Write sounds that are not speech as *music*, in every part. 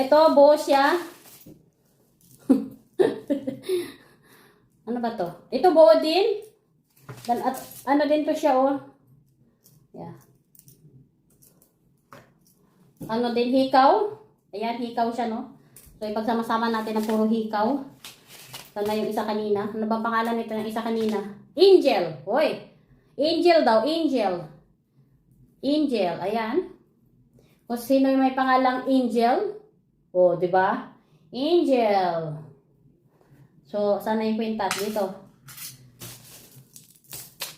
Ito, buo siya. *laughs* ano ba to? Ito buo din. Dan, at, ano din to siya, oh. Yeah. Ano din, hikaw. Ayan, hikaw siya, no? So, ipagsama-sama natin ang puro hikaw. Sana yung isa kanina. Ano ba pangalan nito ng isa kanina? Angel. Hoy. Angel daw, Angel. Angel, ayan. Kung sino yung may pangalang Angel. O, di ba? Angel. So, sana yung kwintas dito.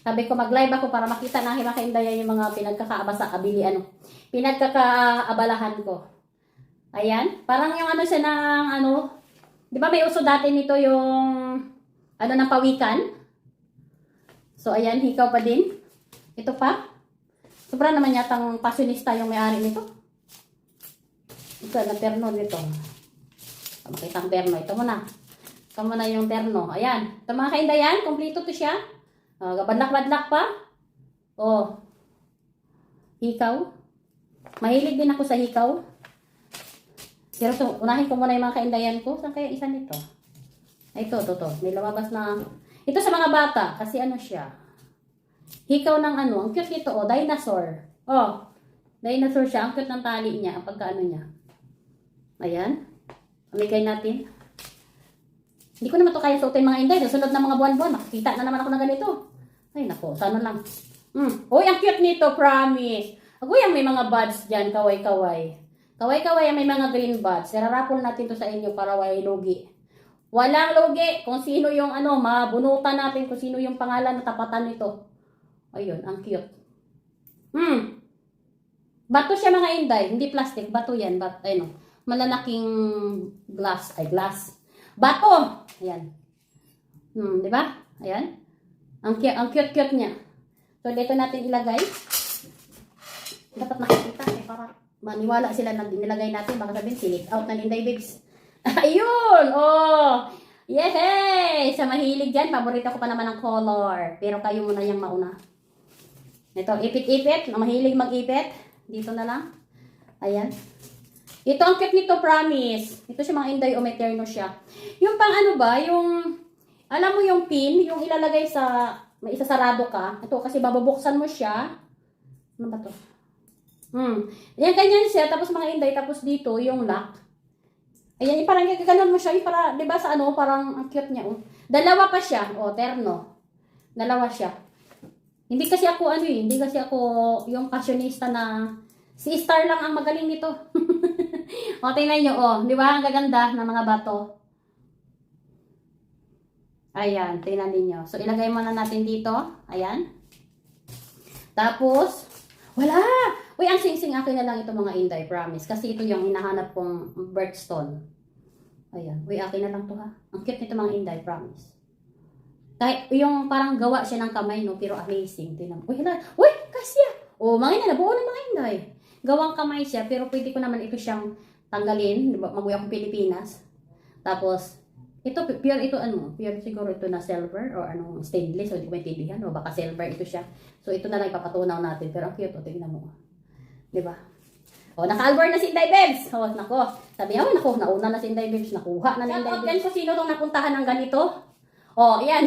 Sabi ko, mag-live ako para makita na himakindaya yung mga pinagkakaabasa, abili, ano, pinagkakaabalahan ko. Ayan. Parang yung ano siya ng, ano, di ba may uso dati nito yung, ano, ng pawikan? So, ayan, hikaw pa din. Ito pa. Sobra naman yatang passionista yung may-ari nito. Ito, na terno nito. Makita ang terno. Ito muna. Ito muna yung terno. Ayan. Ito mga kaindayan, kompleto to siya. Uh, badlak-badlak pa. Oh. Hikaw. Mahilig din ako sa hikaw. Pero so, unahin ko muna yung mga kaindayan ko. Saan kaya isa nito? Ito, ito, ito. May lumabas na... Ito sa mga bata. Kasi ano siya. Hikaw ng ano. Ang cute nito, oh. Dinosaur. Oh. Dinosaur siya. Ang cute ng tali niya. Ang pagkaano niya. Ayan. Amigay natin. Hindi ko naman to kaya suotin mga inday. Sa sunod na mga buwan-buwan, makikita na naman ako ng ganito. Ay, nako. Sana lang. Hmm. Uy, ang cute nito, promise. Agoy, ang may mga buds dyan. Kaway-kaway. Kaway-kaway may mga green buds. Sararapol natin to sa inyo para way lugi. Walang lugi kung sino yung ano, mabunutan natin kung sino yung pangalan na tapatan nito. Ayun, ang cute. Hmm. Bato siya mga inday, hindi plastic, bato yan, bat, ano, malalaking glass, ay glass. Bato! Ayan. Hmm, di ba? Ayan. Ang ang cute, cute niya. So, dito natin ilagay. Dapat nakikita eh, para maniwala sila na nilagay natin. Baka sabihin, silik out na Inday Babes. *laughs* Ayun! Oh! Yehey! Sa mahilig dyan, paborito ko pa naman ang color. Pero kayo muna yung mauna. Ito, ipit-ipit. Mahilig mag-ipit. Dito na lang. Ayan. Ito ang cute nito, promise. Ito siya mga Inday o Meterno siya. Yung pang ano ba, yung, alam mo yung pin, yung ilalagay sa, may isasarado ka. Ito, kasi bababuksan mo siya. Ano ba to? Hmm. Yan, ganyan siya. Tapos mga Inday, tapos dito, yung lock. Ayan, yung parang gaganon mo siya. Yung para, di ba sa ano, parang ang cute niya. Oh. Dalawa pa siya. O, terno. Dalawa siya. Hindi kasi ako ano eh, hindi kasi ako yung passionista na si Star lang ang magaling nito. *laughs* o, tingnan nyo, oh, di ba? Ang gaganda ng mga bato. Ayan, tingnan ninyo. So, ilagay muna natin dito. Ayan. Tapos, wala! Uy, ang sing-sing akin na lang ito mga Inday, promise. Kasi ito yung hinahanap kong birthstone. Ayan. Uy, akin na lang to ha. Ang cute nito mga Inday, promise. Kahit yung parang gawa siya ng kamay, no? Pero amazing. Tingnan mo. Uy, hala. Uy, kasya! O, mga ina, nabuo ng mga Inday. Gawang kamay siya, pero pwede ko naman ito siyang tanggalin. Di ba? Mag-uwi akong Pilipinas. Tapos, ito, pure ito, ano, pure siguro ito na silver or ano, stainless, o hindi ko maintindihan, o baka silver ito siya. So, ito na lang ipapatunaw natin. Pero ang cute, o, tingnan mo. Di ba? O, naka-albor na si Inday Babes. O, nako. Sabi niya, oh, nako, nauna na si Inday Babes. Nakuha na ni Inday Babes. kung sino tong napuntahan ng ganito. O, yan.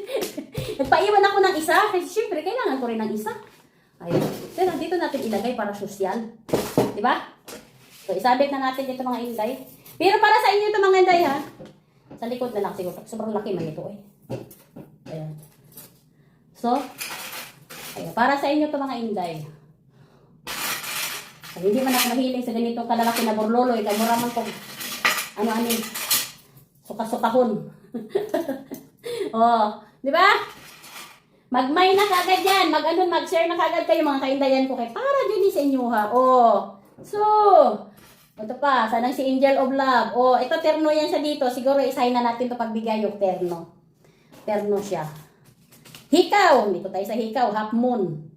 *laughs* Nagpaiwan ako ng isa. Kasi syempre, kailangan ko rin ng isa. Ayun. Pero dito natin ilagay para sosyal. Di ba? So, isabit na natin dito mga Inday. Pero para sa inyo ito mga Inday, ha? Sa likod na lang siguro. Sobrang laki man ito, eh. Ayan. So, ayun. Para sa inyo ito mga Inday. Kaya hindi man ako mahiling sa ganitong kalalaki na burloloy. Kaya mura man kong ano-ano. Suka-sukahon. *laughs* oh, di ba? Mag-may na kagad yan. Mag-ano, mag-share na kagad kayo mga kaindayan ko. Kaya para dyan sa inyo ha. Oh. So, ito pa, sanang si Angel of Love. Oh, ito terno yan sa dito. Siguro isahin na natin to pagbigay yung terno. Terno siya. Hikaw. Dito tayo sa hikaw. Half moon.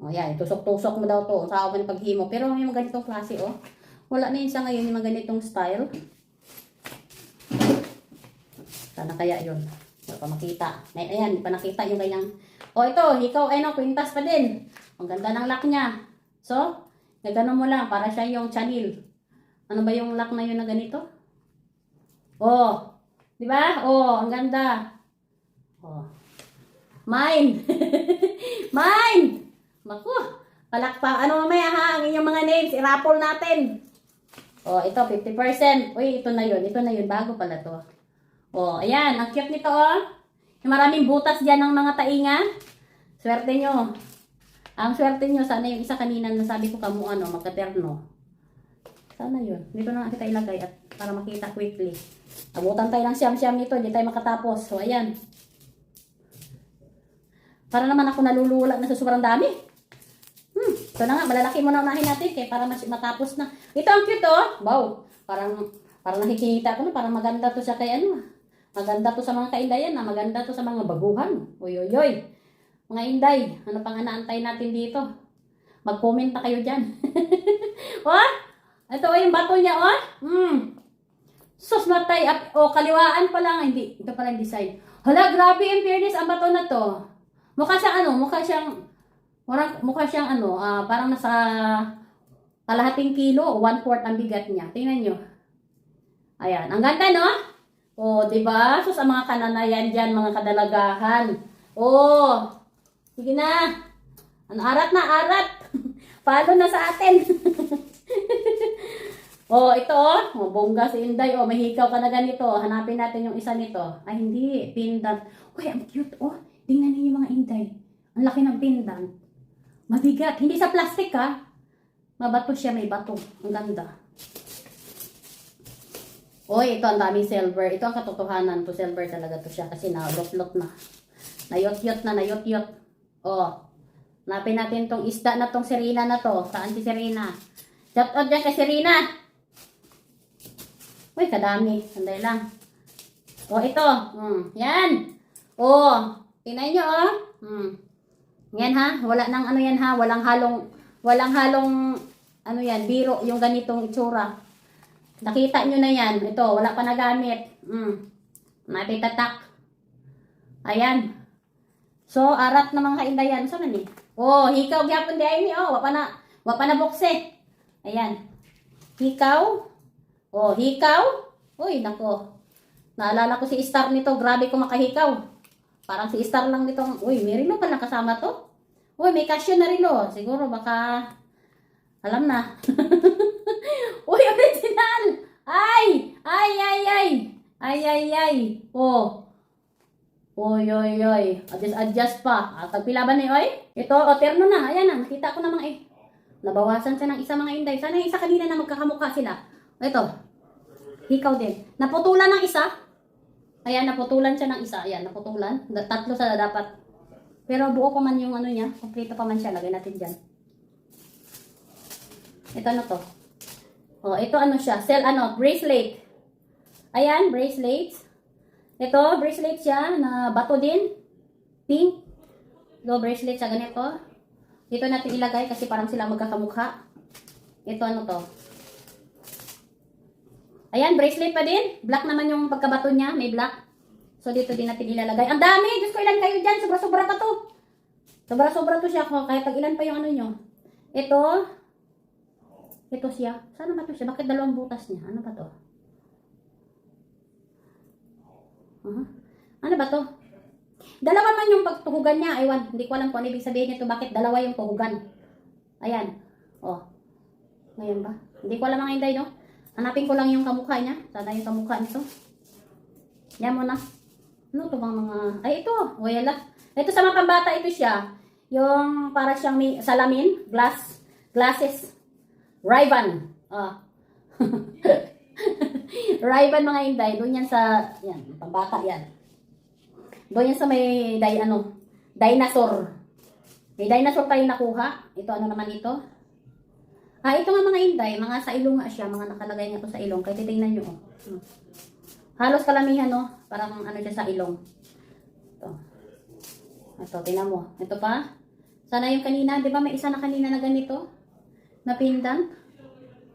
O oh, yan, tusok-tusok mo daw to. Sa ako paghimo. Pero may mga ganitong klase, oh. Wala na yun sa ngayon, yung mga ganitong style. Sana kaya yun. Wala pa makita. Ay, ayan, hindi pa nakita yung kanyang... O oh, ito, ikaw, ay no, kwintas pa din. Ang ganda ng lock niya. So, nagano mo lang, para siya yung chanil. Ano ba yung lock na yun na ganito? Oh, di ba? Oh, ang ganda. Oh. Mine. *laughs* Mine. Maku. Palakpak. Ano mamaya ha? Ang inyong mga names. I-raffle natin. Oh, ito 50%. Uy, ito na yun. Ito na yun. Bago pala to. Oh, ayan. Ang cute nito oh. Yung maraming butas dyan ng mga tainga. Swerte nyo. Ang swerte nyo, sana yung isa kanina na sabi ko kamo ano, magkaterno. Sana yun. Dito na kita ilagay at para makita quickly. Abutan tayo ng siyam-siyam nito, hindi tayo makatapos. So, ayan. Para naman ako nalulula na sa sobrang dami. Hmm, ito na nga, malalaki mo na unahin natin kaya para mas matapos na. Ito ang cute oh. Wow, parang parang nakikita ko na parang maganda to sa kay ano. Maganda to sa mga kaindayan na, maganda to sa mga baguhan. Uy, uy, uy. Mga inday, ano pang inaantay natin dito? Mag-comment na kayo dyan. *laughs* oh, ito oh, yung bato niya, oh. Hmm. Sus, matay. Up, oh, kaliwaan pa lang. Hindi, ito pala yung design. Hala, grabe in fairness, ang bato na to. Mukha siyang ano, mukha siyang, mukha, mukha siyang ano, ah, parang nasa kalahating kilo, one-fourth ang bigat niya. Tingnan nyo. Ayan, ang ganda, no? Oh, di ba? Sus, ang mga kananayan dyan, mga kadalagahan. Oh, sige na. Ano, arat na, arat. *laughs* Follow na sa atin. *laughs* oh, ito, oh. oh. Bongga si Inday. Oh, may hikaw ka na ganito. Hanapin natin yung isa nito. Ay, hindi. Pendant. Uy, ang cute, oh. Tingnan niyo mga Inday. Ang laki ng pendant. Mabigat. Hindi sa plastic, ha. Mabato siya, may bato. Ang ganda. Oy, ito ang daming silver. Ito ang katotohanan. To silver talaga to siya kasi na-lot-lot na. Nayot-yot na, nayot-yot. Oh. Napin natin tong isda na tong Serena na to. Saan si Serena? Shout out dyan kay Serena. Uy, kadami. Sandali lang. Oh, ito. Hmm. Yan. Oh. Tingnan nyo, oh. Hmm. Yan ha. Wala nang ano yan ha. Walang halong, walang halong, ano yan, biro yung ganitong itsura. Nakita nyo na yan. Ito, wala pa nagamit. Mm. Napitatak. Ayan. So, arat na mga kaindayan. Saan na ni? Oh, hikaw gyapon di ay ni. Oh, wapa na, wapa na bukse. Ayan. Hikaw. Oh, hikaw. Uy, nako. Naalala ko si Star nito. Grabe ko makahikaw. Parang si Star lang nito. Uy, may rilo pala kasama to. Uy, may cashew na rilo. Siguro baka, alam na. *laughs* Uy, original! Ay! Ay, ay, ay! Ay, ay, ay! Oh. Oy, oy, oy. Adjust, adjust pa. Ah, tagpila ba ni oy? Ito, o, terno na. Ayan na, nakita ko namang eh. Nabawasan siya ng isa mga inday. Sana yung isa kanina na magkakamukha sila. Ito. Hikaw din. Naputulan ng isa. Ayan, naputulan siya ng isa. Ayan, naputulan. Tatlo sa dapat. Pero buo pa man yung ano niya. Kompleto pa man siya. Lagay natin dyan. Ito ano to? Oh, ito ano siya? Cell ano? Bracelet. Ayan, bracelet. Ito, bracelet siya na bato din. Pink. Ito, bracelet siya ganito. Dito natin ilagay kasi parang sila magkakamukha. Ito ano to? Ayan, bracelet pa din. Black naman yung pagkabato niya. May black. So, dito din natin ilalagay. Ang dami! Diyos ko, ilan kayo dyan? Sobra-sobra pa to. Sobra-sobra to siya. Kahit pag ilan pa yung ano nyo. Ito, ito siya. Saan ba to siya? Bakit dalawang butas niya? Ano ba to? Uh-huh. Ano ba to? Dalawa man yung pagtuhugan niya. Aywan, hindi ko alam kung ano ibig sabihin nito. Bakit dalawa yung tuhugan? Ayan. Oh. Ngayon ba? Hindi ko alam mga inday, no? Hanapin ko lang yung kamukha niya. Sana yung kamukha nito. Yan mo na. Ano to bang mga... Ay, ito. Wala. Ito sa mga pambata, ito siya. Yung para siyang may salamin. Glass. Glasses. Ray-Ban. Ah. *laughs* Ray-Ban mga inday. Doon yan sa, yan, pambata yan. Doon yan sa may, day, ano, dinosaur. May dinosaur tayo nakuha. Ito, ano naman ito? Ah, ito nga mga inday. Mga sa ilong nga siya. Mga nakalagay nga to sa ilong. Kaya titingnan nyo, oh. Hmm. Halos kalamihan, no? Parang ano siya sa ilong. Ito. Ito, tingnan mo. Ito pa. Sana yung kanina, di ba may isa na kanina na ganito? Na pendant.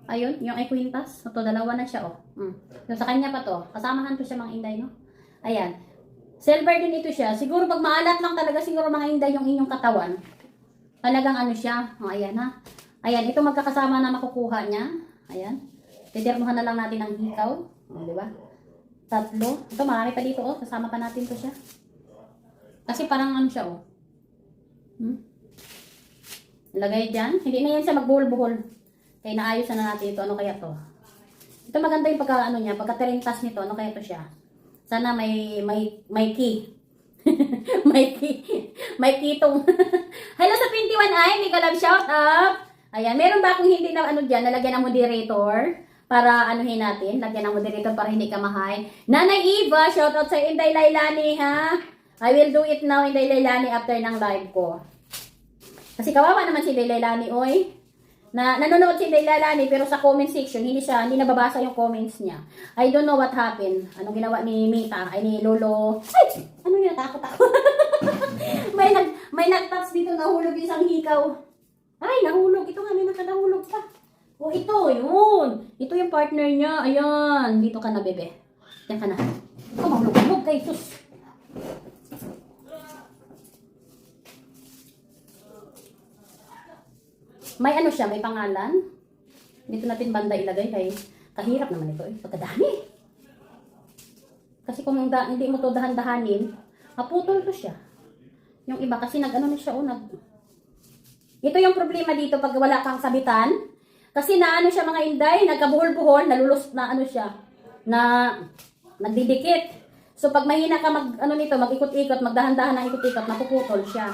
Ayun, yung ay quintas. Ito, dalawa na siya, oh. Mm. Yung sa kanya pa to. Kasamahan to siya mga inday, no? Ayan. Silver din ito siya. Siguro pag maalat lang talaga, siguro mga inday yung inyong katawan. Talagang ano siya. Oh, ayan, ha? Ayan, ito magkakasama na makukuha niya. Ayan. Tidermohan na lang natin ang hikaw. O, di ba? Tatlo. Ito, marami pa dito, oh. Kasama pa natin to siya. Kasi parang ano siya, oh. Hmm? Lagay dyan. Hindi na yan siya magbuhol-buhol. Kaya naayos na natin ito. Ano kaya to? Ito maganda yung pagka, ano niya, pagka tirintas nito. Ano kaya to siya? Sana may, may, may key. *laughs* may key. May kitong. *laughs* Hello sa 21i. Mega love shout out. Ayan. Meron ba akong hindi na ano dyan, nalagyan ng moderator? Para anuhin natin. Lagyan ng moderator para hindi ka mahay. Nanay Eva, shout out sa Inday Lailani ha. I will do it now Inday Lailani after ng live ko. Kasi kawawa naman si Inday Lailani, oy. Na nanonood si Inday Lailani pero sa comment section hindi siya hindi nababasa yung comments niya. I don't know what happened. Anong ginawa ni Mita ay ni Lolo? Ay, ano yun? Takot ako. *laughs* may nag may nag-touch dito nahulog isang hikaw. Ay, nahulog. Ito nga, may nakanahulog pa. O, ito, yun. Ito yung partner niya. Ayan. Dito ka na, bebe. Diyan ka na. Ito, mahulog-hulog kay sus. May ano siya, may pangalan. Dito natin banda ilagay kay kahirap naman ito eh. Pagkadami. Kasi kung da, hindi mo to dahan-dahanin, maputol to siya. Yung iba kasi nag-ano na siya, oh, nag... Ito yung problema dito pag wala kang sabitan. Kasi na ano siya mga inday, nagkabuhol-buhol, nalulus na ano siya, na nagdidikit. So pag mahina ka mag ano nito, mag-ikot-ikot, magdahan-dahan ng ikot-ikot, napuputol siya.